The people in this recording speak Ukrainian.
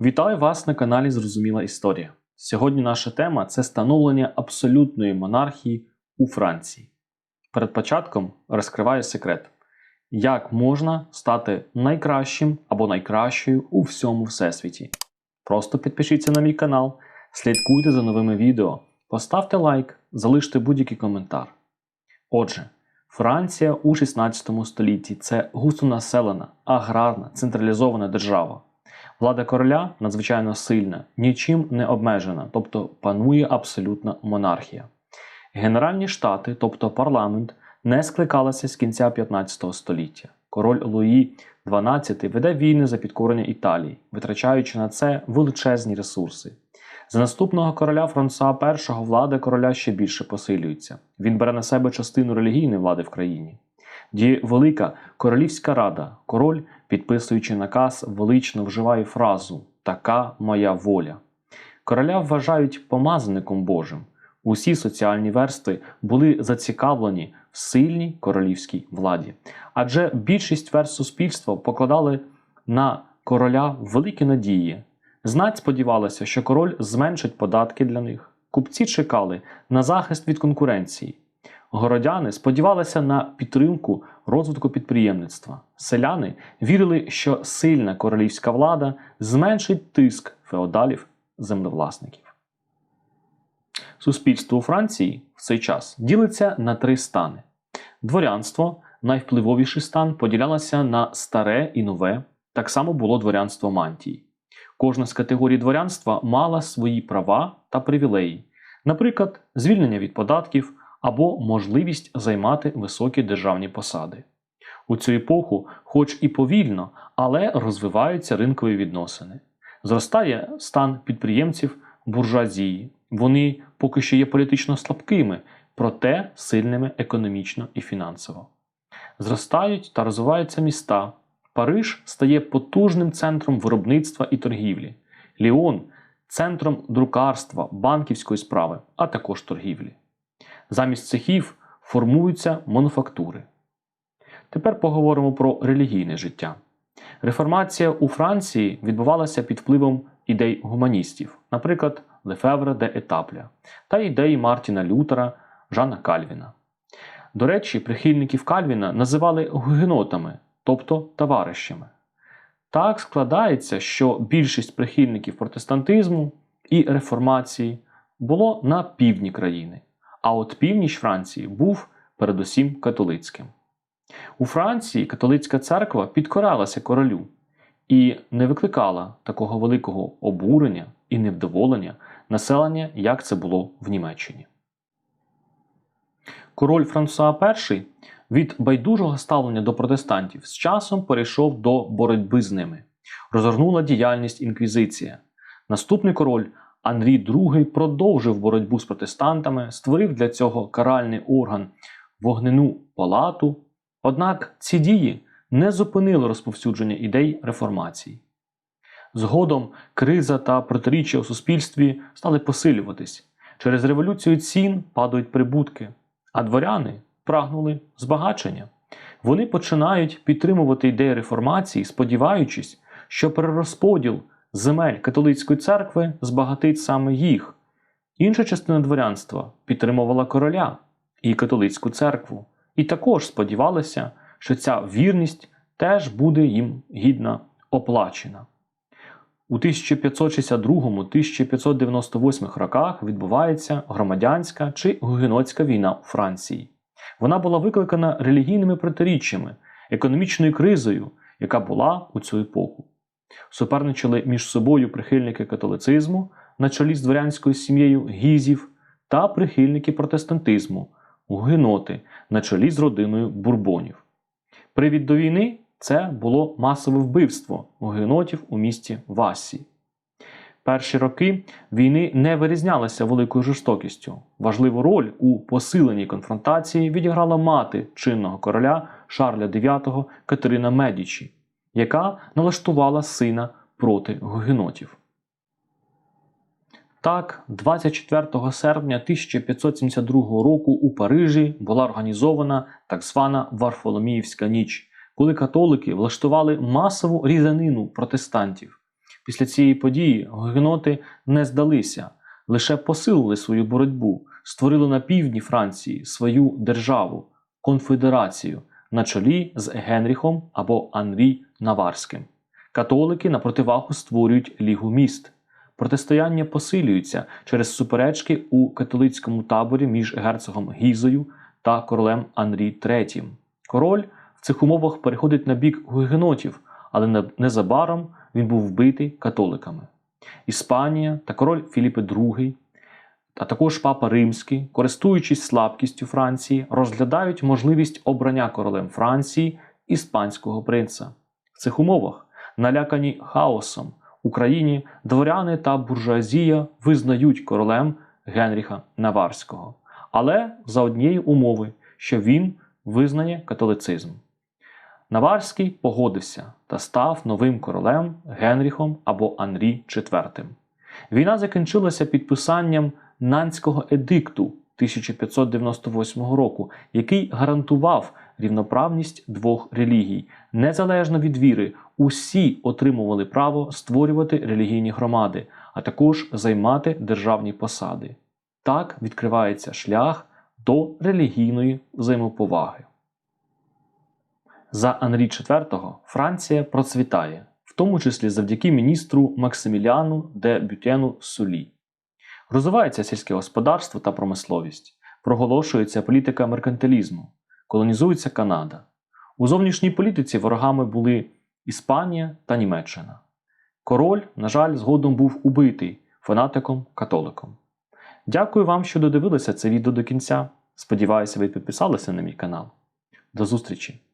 Вітаю вас на каналі Зрозуміла Історія. Сьогодні наша тема це становлення абсолютної монархії у Франції. Перед початком розкриваю секрет, як можна стати найкращим або найкращою у всьому всесвіті. Просто підпишіться на мій канал, слідкуйте за новими відео, поставте лайк, залиште будь-який коментар. Отже, Франція у 16 столітті це густонаселена, аграрна, централізована держава. Влада короля надзвичайно сильна, нічим не обмежена, тобто панує абсолютна монархія. Генеральні штати, тобто парламент, не скликалися з кінця 15 століття. Король Луї XII веде війни за підкорення Італії, витрачаючи на це величезні ресурси. За наступного короля Франца І влада короля ще більше посилюється. Він бере на себе частину релігійної влади в країні. Діє велика королівська рада. Король, підписуючи наказ, велично вживає фразу Така моя воля. Короля вважають помазаником Божим. Усі соціальні верстви були зацікавлені в сильній королівській владі, адже більшість верст суспільства покладали на короля великі надії. Знать сподівалася, що король зменшить податки для них. Купці чекали на захист від конкуренції. Городяни сподівалися на підтримку розвитку підприємництва. Селяни вірили, що сильна королівська влада зменшить тиск феодалів землевласників. Суспільство у Франції в цей час ділиться на три стани. Дворянство, найвпливовіший стан, поділялося на старе і нове. Так само було дворянство мантії. Кожна з категорій дворянства мала свої права та привілеї, наприклад, звільнення від податків або можливість займати високі державні посади. У цю епоху, хоч і повільно, але розвиваються ринкові відносини. Зростає стан підприємців буржуазії. Вони поки що є політично слабкими, проте сильними економічно і фінансово. Зростають та розвиваються міста. Париж стає потужним центром виробництва і торгівлі, Ліон центром друкарства, банківської справи, а також торгівлі. Замість цехів формуються мануфактури. Тепер поговоримо про релігійне життя. Реформація у Франції відбувалася під впливом ідей гуманістів, наприклад, Лефевра де Етапля та ідеї Мартіна Лютера, Жана Кальвіна. До речі, прихильників Кальвіна називали гугенотами, тобто товаришами. Так складається, що більшість прихильників протестантизму і реформації було на півдні країни, а от північ Франції був передусім католицьким. У Франції католицька церква підкоралася королю і не викликала такого великого обурення і невдоволення населення, як це було в Німеччині. Король Франсуа І від байдужого ставлення до протестантів з часом перейшов до боротьби з ними. Розгорнула діяльність інквізиція. Наступний король Андрій II продовжив боротьбу з протестантами, створив для цього каральний орган вогнену палату. Однак ці дії не зупинили розповсюдження ідей реформації. Згодом криза та протиріччя у суспільстві стали посилюватись. Через революцію цін падають прибутки, а дворяни прагнули збагачення. Вони починають підтримувати ідеї реформації, сподіваючись, що перерозподіл земель католицької церкви збагатить саме їх. Інша частина дворянства підтримувала короля і католицьку церкву, і також сподівалася, що ця вірність теж буде їм гідно оплачена. У 1562-1598 роках відбувається громадянська чи гугенотська війна у Франції. Вона була викликана релігійними протиріччями, економічною кризою, яка була у цю епоху. Суперничали між собою прихильники католицизму на чолі з дворянською сім'єю гізів та прихильники протестантизму, гугеноти на чолі з родиною бурбонів. Привід до війни це було масове вбивство гугенотів у місті Вассі. Перші роки війни не вирізнялися великою жорстокістю. Важливу роль у посиленій конфронтації відіграла мати чинного короля Шарля IX Катерина Медічі, яка налаштувала сина проти гугенотів. Так, 24 серпня 1572 року у Парижі була організована так звана Варфоломіївська ніч, коли католики влаштували масову різанину протестантів. Після цієї події гугеноти не здалися, лише посилили свою боротьбу, створили на півдні Франції свою державу, конфедерацію на чолі з Генріхом або Анрі Наварським. Католики на противагу створюють Лігу міст. Протистояння посилюються через суперечки у католицькому таборі між герцогом Гізою та королем Анрі III. Король в цих умовах переходить на бік гугенотів, але незабаром він був вбитий католиками. Іспанія та король Філіпе II, а також папа Римський, користуючись слабкістю Франції, розглядають можливість обрання королем Франції іспанського принца. В цих умовах, налякані хаосом, Україні дворяни та буржуазія визнають королем Генріха Наварського, але за однієї умови, що він визнає католицизм. Наварський погодився та став новим королем Генріхом або Анрі IV. Війна закінчилася підписанням Нанського едикту 1598 року, який гарантував рівноправність двох релігій. Незалежно від віри, усі отримували право створювати релігійні громади, а також займати державні посади. Так відкривається шлях до релігійної взаємоповаги. За Анрі IV Франція процвітає, в тому числі завдяки міністру Максиміліану де Бютену Сулі. Розвивається сільське господарство та промисловість, проголошується політика меркантилізму, колонізується Канада. У зовнішній політиці ворогами були Іспанія та Німеччина. Король, на жаль, згодом був убитий фанатиком-католиком. Дякую вам, що додивилися це відео до кінця. Сподіваюся, ви підписалися на мій канал. До зустрічі!